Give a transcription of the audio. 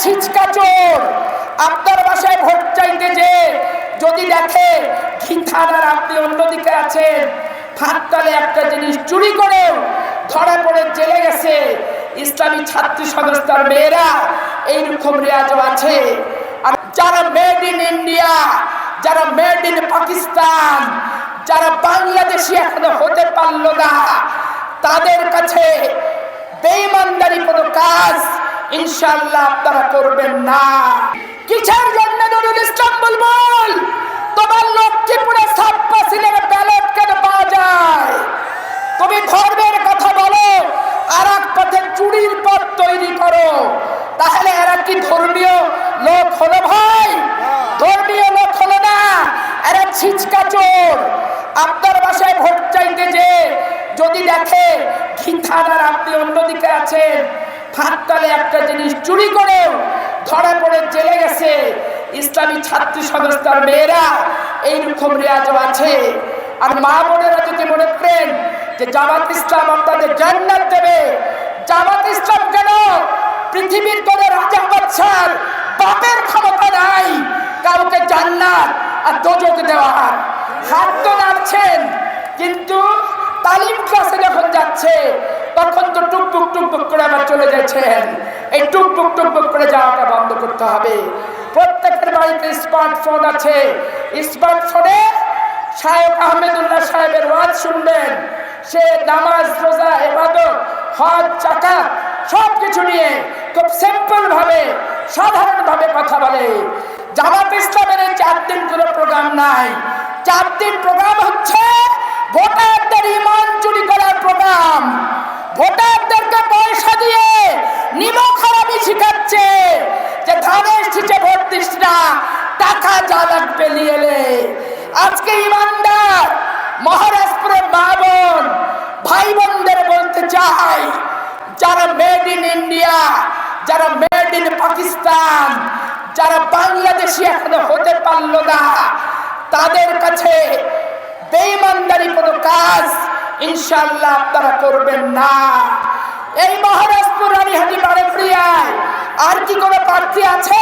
ছিচকা চোর। আপনার বাসায় ভোট চাইতে যে যদি দেখে ঘি থানার আপনি অন্যদিকে আছেন ফাঁকতালে একটা জিনিস চুরি করেও ধরা পড়ে জেলে গেছে। ইসলামী ছাত্রী সংস্থার মেয়েরা এইরকম রেয়াজও আছে। আর যারা মেড ইন ইন্ডিয়া যারা মেড ইন পাকিস্তান, যারা বাংলাদেশি এখনও হতে পারল না, তাদের কাছে বেঈমানদারি কোনো কাজ ইনশাআল্লাহ আপনারা করবেন না। কিসের জন্য নুরুল ইসলাম বুলবুল? তোমার লক্ষ্মীপুরে ছাপ্পা সিলের ব্যালট কেন পাওয়া যায়? তুমি ধর্মের কথা বলো আর এক পথে চুরির পথ তৈরি করো। তাহলে এরা কি ধর্মীয় লোক হলো ভাই? ধর্মীয় লোক হলো না, এরা ছিচকা চোর। আপনার বাসায় ভোট চাইতে যে যদি দেখে ঘি থানার আপনি অন্যদিকে ফাঁকতালে একটা জিনিস চুরি করেও ধরা পড়ে জেলে গেছে। ইসলামী ছাত্রী সংস্থার মেয়েরা এইরকম রেয়াজও আছে। আর মা বোনেরা যদি মনে করেন যে জামাত ইসলাম আপনাদের জান্নাত দেবে, জামাত ইসলাম কেন পৃথিবীর কোন রাজা বাচ্চার বাপের ক্ষমতা নাই, কাউকে জান্নাত আর দোজক দেওয়ার হাত তো নাড়ছেন, কিন্তু তালিম ক্লাসে যখন যাচ্ছে তখন তো টুকটুক টুকটুক করে আবার চলে যাচ্ছেন এই টুকটুক টুকটুক করে যাওয়াটা বন্ধ করতে হবে। প্রত্যেকের বাড়িতে স্মার্টফোন আছে। স্মার্টফোনে সাহেব আহমেদুল্লাহ সাহেবের ওয়াজ শুনবেন। সে নামাজ, রোজা এবাদত হজ চাকাত সব কিছু নিয়ে খুব সিম্পল ভাবে সাধারণ ভাবে কথা বলে। জামাত ইসলামের এই চার দিন কোনো প্রোগ্রাম নাই। চার দিন প্রোগ্রাম হচ্ছে ভোটারদের শিখাচ্ছে যে ধানের শীষে ভোট দিস না, টাকা যা লাগবে নিয়ে এলে আজকে ইমানদার মহারাষ্ট্রের মা বোন ভাই বোনদের বলতে চাই, যারা মেড ইন ইন্ডিয়া যারা মেড ইন পাকিস্তান, যারা বাংলাদেশি এখনও হতে পারল না, তাদের কাছে বেঈমানদারি কোনো কাজ ইনশাআল্লাহ আপনারা করবেন না। এই বাড়ি আর কি কোনো প্রার্থী আছে?